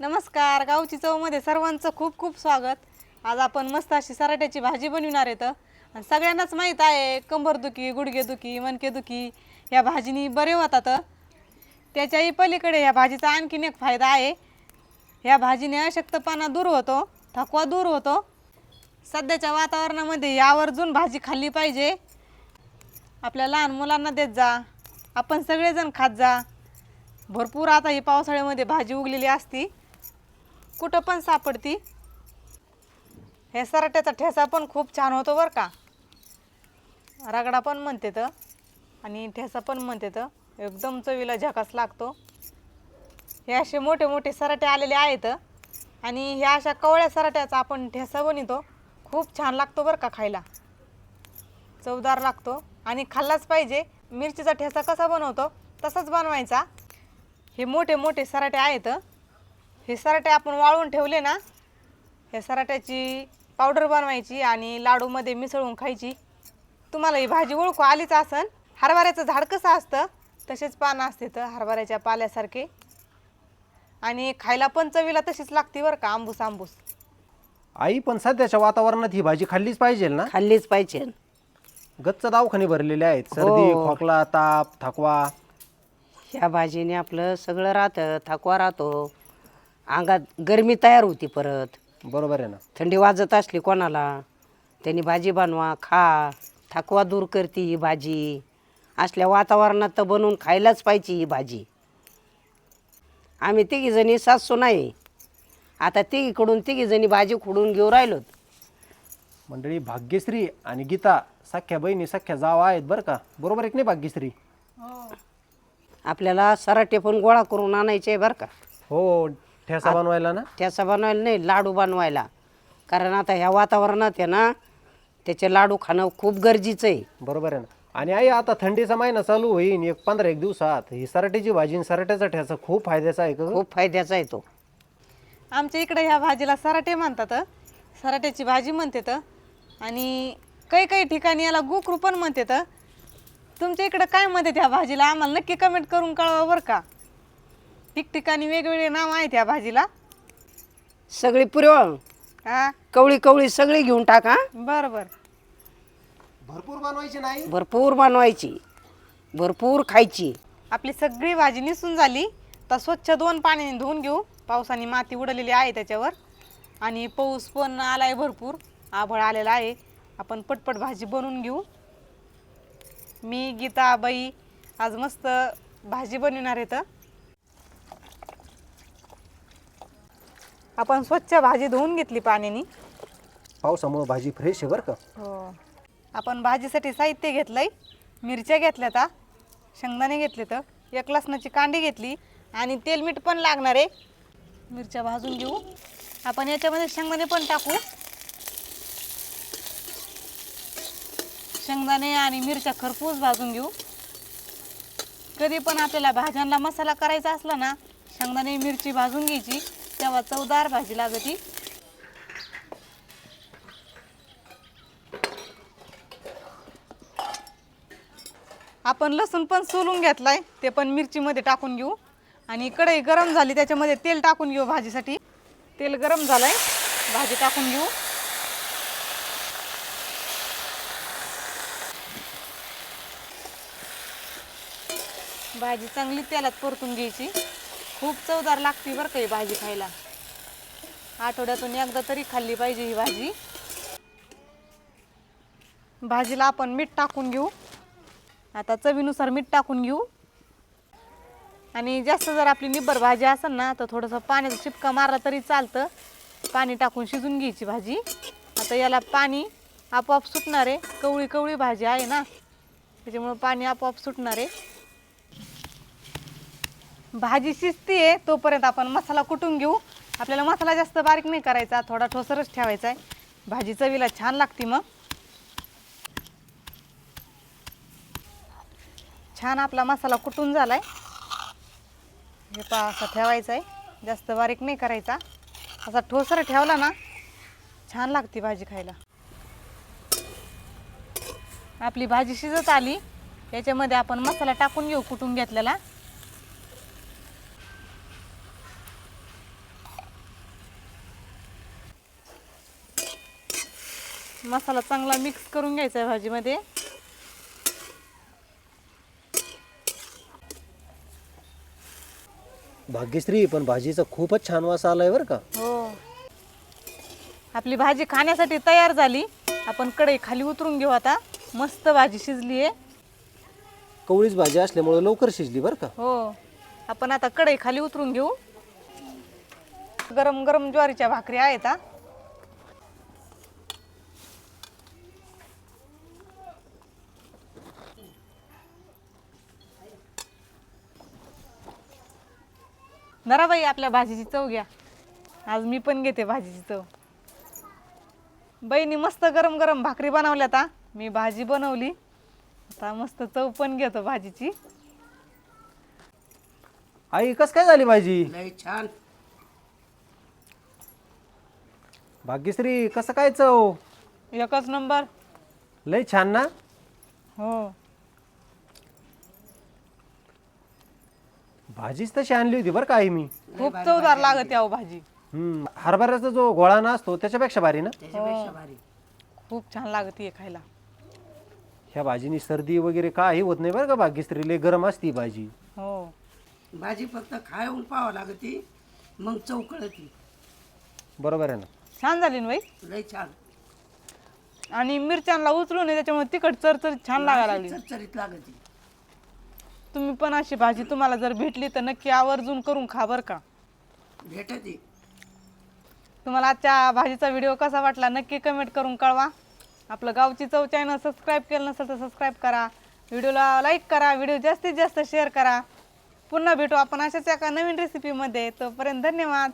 नमस्कार गावची चवमध्ये सर्वांचं खूप खूप स्वागत. आज आपण मस्त अशी सराट्याची भाजी बनविणार आहेत आणि सगळ्यांनाच माहीत आहे कंबरदुखी गुडघेदुखी मनकेदुखी या भाजीनी बरे होतात त्याच्याही पलीकडे या भाजीचा आणखीन एक फायदा आहे. या भाजीने अशक्तपणा दूर होतो थकवा दूर होतो. सध्याच्या वातावरणामध्ये यावरजून भाजी खाल्ली पाहिजे. आपल्या लहान मुलांना देत जा. आपण सगळेजण खात जा. भरपूर आता ही पावसाळ्यामध्ये भाजी उगलेली असती. कुठं पण सापडती. हे सराट्याचा ठेसा पण खूप छान होतो बरं का. रगडा पण म्हणते तर. आणि ठेसा पण म्हणते तर. एकदम चवीला झकास लागतो. हे असे मोठे मोठे सराटे आलेले आहेत. आणि ह्या अशा कवळ्या सराट्याचा आपण ठेसा बनवतो. खूप छान लागतो बरं का खायला. चवदार लागतो. आणि खाल्लाच पाहिजे. मिरचीचा ठेसा कसा बनवतो तसाच बनवायचा. हे मोठे मोठे सराटे आहेत. हे सराटे आपण वाळवून ठेवले ना हे सराट्याची पावडर बनवायची आणि लाडूमध्ये मिसळून खायची. तुम्हाला ही भाजी ओळखू आलीच असन. हरभऱ्याचं झाड कसं असतं? तसेच पानं असते तर हरभऱ्याच्या पाल्यासारखे. आणि खायला पण चवीला तशीच लागते बरं का आंबूस आंबूस. आई पण सध्याच्या वातावरणात ही भाजी खाल्लीच पाहिजे ना? खाल्लीच पाहिजे. गच्च दवाखाने भरलेले आहेत. सर्दी हो. खोकला ताप थकवा. ह्या भाजीने आपलं सगळं राहतं थकवा राहतो. अंगात गरमी तयार होती परत. बरोबर आहे ना. थंडी वाजत असली कोणाला त्यांनी भाजी बनवा खा थकवा दूर करते ही भाजी. असल्या वातावरणात तर बनवून खायलाच पाहिजे ही भाजी. आम्ही तिघीजणी सासू नाही. आता तिघीकडून तिघीजणी भाजी खुडून घेऊन राहिलोत. मंडळी भाग्यश्री आणि गीता सख्या बहिणी सख्या जावा आहेत बरं का. बरोबर आहे की नाही भाग्यश्री? आपल्याला सराटे पण गोळा करून आणायचे बरं का. हो ठेसा बनवायला ना? ठेचा बनवायला नाही लाडू बनवायला. कारण आता ह्या वातावरणात आहे ना त्याचे लाडू खाणं खूप गरजेचं आहे. बरोबर आहे ना? आणि आई आता थंडीचा महिना चालू होईन एक पंधरा एक दिवसात. ही सराट्याची भाजी आणि सराट्याचा ठेसा खूप फायद्याचा आहे का? खूप फायद्याचा आहे तो. आमच्या इकडे ह्या भाजीला सराटे म्हणतात सराट्याची भाजी म्हणतात आणि काही काही ठिकाणी याला गोखरू पण म्हणतात तुमच्या इकडं काय म्हणतात ह्या भाजीला? आम्हाला नक्की कमेंट करून कळवा बरं का. ठिकठिकाणी वेगवेगळे नाव आहेत ह्या भाजीला. सगळी पुरव हा? कवळी कवळी सगळी घेऊन टाका. बरं बरं भरपूर बनवायची नाही? भरपूर बनवायची. भरपूर खायची. आपली सगळी भाजी निसून झाली. तर स्वच्छ दोन पाण्याने धुवून घेऊ. पावसाने माती उडलेली आहे त्याच्यावर. आणि पाऊस पण आलाय भरपूर. आभळ आलेला आहे. आपण पटपट भाजी बनवून घेऊ. मी गीता बाई आज मस्त भाजी बनवणार आहेत. आपण स्वच्छ भाजी धुवून घेतली पाण्याने. पावसामुळे भाजी फ्रेश आहे बरं का? हो. आपण भाजीसाठी साहित्य घेतलंय मिरच्या घेतल्या आता शेंगदाणे घेतले तर एक लसणाची कांडी घेतली आणि तेल मीठ पण लागणार आहे. मिरच्या भाजून घेऊ. आपण याच्यामध्ये शेंगदाणे पण टाकू. शेंगदाणे आणि मिरच्या खरपूस भाजून घेऊ. कधी पण आपल्याला भाज्यांना मसाला करायचा असला ना शेंगदाणे मिरची भाजून घ्यायची. तेव्हा चवदार भाजी लागती. आपण लसूण पण सोलून घेतलाय ते पण मिरचीमध्ये टाकून घेऊ. आणि कढई गरम झाली त्याच्यामध्ये तेल टाकून घेऊ भाजीसाठी. तेल गरम झालंय भाजी टाकून घेऊ. भाजी चांगली तेलात परतून घ्यायची. खूप चवदार लागते बरं का ही भाजी खायला. आठवड्यातून एकदा तरी खाल्ली पाहिजे ही भाजी. भाजीला आपण मीठ टाकून घेऊ. आता चवीनुसार मीठ टाकून घेऊ. आणि जास्त जर आपली निब्बर भाजी असेल ना तर थोडंसं पाण्याचा चिपका मारला तरी चालतं. पाणी टाकून शिजून घ्यायची भाजी. आता याला पाणी आपोआप सुटणार आहे कवळी कवळी भाजी आहे ना. त्याच्यामुळं पाणी आपोआप सुटणार. आहे भाजी शिजते तोपर्यंत आपण मसाला कुटून घेऊ. आपल्याला मसाला जास्त बारीक नाही करायचा थोडा ठोसरच ठेवायचा आहे. भाजी चवीला छान लागते मग. छान आपला मसाला कुटून झाला आहे हे पा असा ठेवायचा आहे जास्त बारीक नाही करायचा. असा ठोसर ठेवला ना छान लागते भाजी खायला. आपली भाजी शिजत आली. याच्यामध्ये आपण मसाला टाकून घेऊ कुटून घेतलेला. मसाला चांगला मिक्स करून घ्यायचा आहे भाजीमध्ये. भाग्यश्री पण भाजीचा खूपच छान वास आलाय बरं का? हो. आपली भाजी खाण्यासाठी तयार झाली. आपण कढई खाली उतरून घेऊ आता. मस्त भाजी शिजली आहे. कवळीच भाजी असल्यामुळे लवकर शिजली बरं का? हो. आपण आता कढई खाली उतरून घेऊ. गरम गरम ज्वारीच्या भाकरी आहेत हा. नराबाई आपल्या भाजीची चव घ्या. आज मी पण घेते भाजीची चव. बहिणी मस्त गरम गरम भाकरी बनवल्यात हा. मी भाजी बनवली. आता मस्त चव पण घेतो भाजीची. आई कस काय झाली भाजी? लय छान. भाग्यश्री कसं काय चव? एकच नंबर. लय छान ना? हो. भाजीच तशी आणली होती बरं का आई मी? खूप चवदार लागत याव भाजी. हम्म हरभऱ्याचा जो गोळा ना असतो त्याच्यापेक्षा भारी ना? त्याच्यापेक्षा भारी. खूप छान लागते खायला. ह्या भाजीनी सर्दी वगैरे काही होत नाही बरं का भाग्यश्री लय गरम असती ही भाजी. हो. भाजी फक्त खाऊन पाहावं लागती मग चव कळती. बरोबर आहे ना? छान झाली ना बाई? लय छान. आणि मिरच्यांना उचलून आहे, त्याच्यामुळे तिखट चरचर छान लागायला लागली. चरचरीत लागती. तुम्ही पण अशी भाजी तुम्हाला जर भेटली तर नक्की आवर्जून करून खा बरं का. भेटती. तुम्हाला आजच्या भाजीचा व्हिडिओ कसा वाटला नक्की कमेंट करून कळवा. आपलं गावची चव चॅनल सबस्क्राईब केलं नसेल तर सबस्क्राईब करा. व्हिडिओला लाईक करा व्हिडिओ जास्तीत जास्त शेअर करा. पुन्हा भेटू आपण अशाच एका नवीन रेसिपीमध्ये तोपर्यंत धन्यवाद.